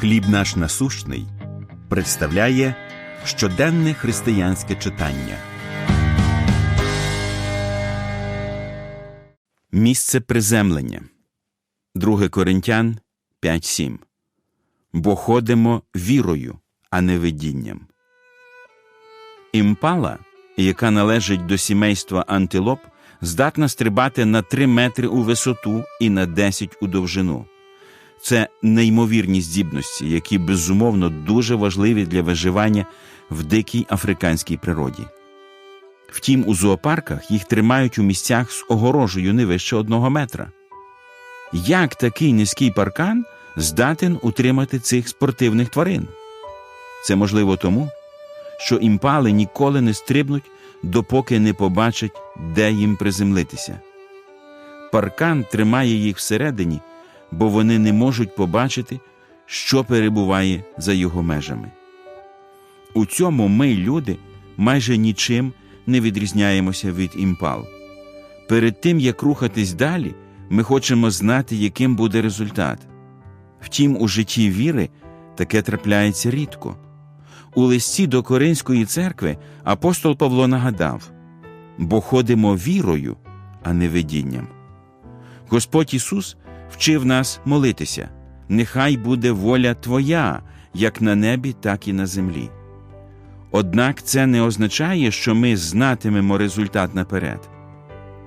Хліб наш насущний представляє щоденне християнське читання. Місце приземлення 2 Коринтян 5.7 Бо ходимо вірою, а не видінням. Імпала, яка належить до сімейства антилоп, здатна стрибати на 3 метри у висоту і на 10 у довжину. Це неймовірні здібності, які безумовно дуже важливі для виживання в дикій африканській природі. Втім, у зоопарках їх тримають у місцях з огорожею не вище одного метра. Як такий низький паркан здатен утримати цих спортивних тварин? Це можливо тому, що імпали ніколи не стрибнуть, допоки не побачать, де їм приземлитися. Паркан тримає їх всередині, бо вони не можуть побачити, що перебуває за його межами. У цьому ми, люди, майже нічим не відрізняємося від імпал. Перед тим, як рухатись далі, ми хочемо знати, яким буде результат. Втім, у житті віри таке трапляється рідко. У листі до Коринської церкви апостол Павло нагадав бо ходимо вірою, а не видінням. Господь Ісус вчив нас молитися нехай буде воля Твоя, як на небі, так і на землі. Однак це не означає, що ми знатимемо результат наперед.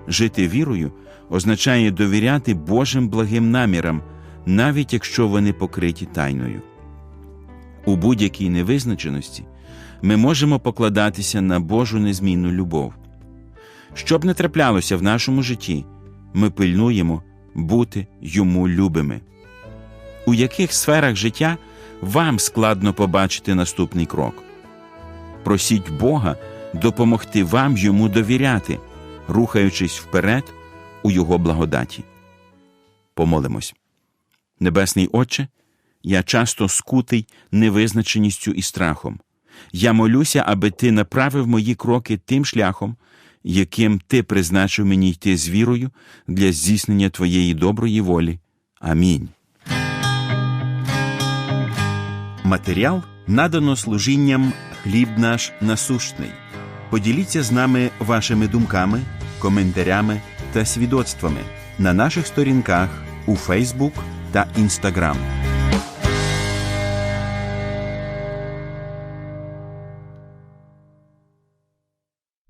Жити вірою означає довіряти Божим благим намірам, навіть якщо вони покриті тайною. У будь-якій невизначеності ми можемо покладатися на Божу незмінну любов. Що б не траплялося в нашому житті, ми пильнуємо бути йому любими. У яких сферах життя вам складно побачити наступний крок? Просіть Бога допомогти вам йому довіряти, рухаючись вперед у Його благодаті. Помолимось. Небесний Отче, я часто скутий невизначеністю і страхом. Я молюся, аби Ти направив мої кроки тим шляхом, яким Ти призначив мені йти з вірою для здійснення Твоєї доброї волі. Амінь. Матеріал надано служінням хліб наш насущний. Поділіться з нами вашими думками, коментарями та свідоцтвами на наших сторінках у Фейсбук та Інстаграм.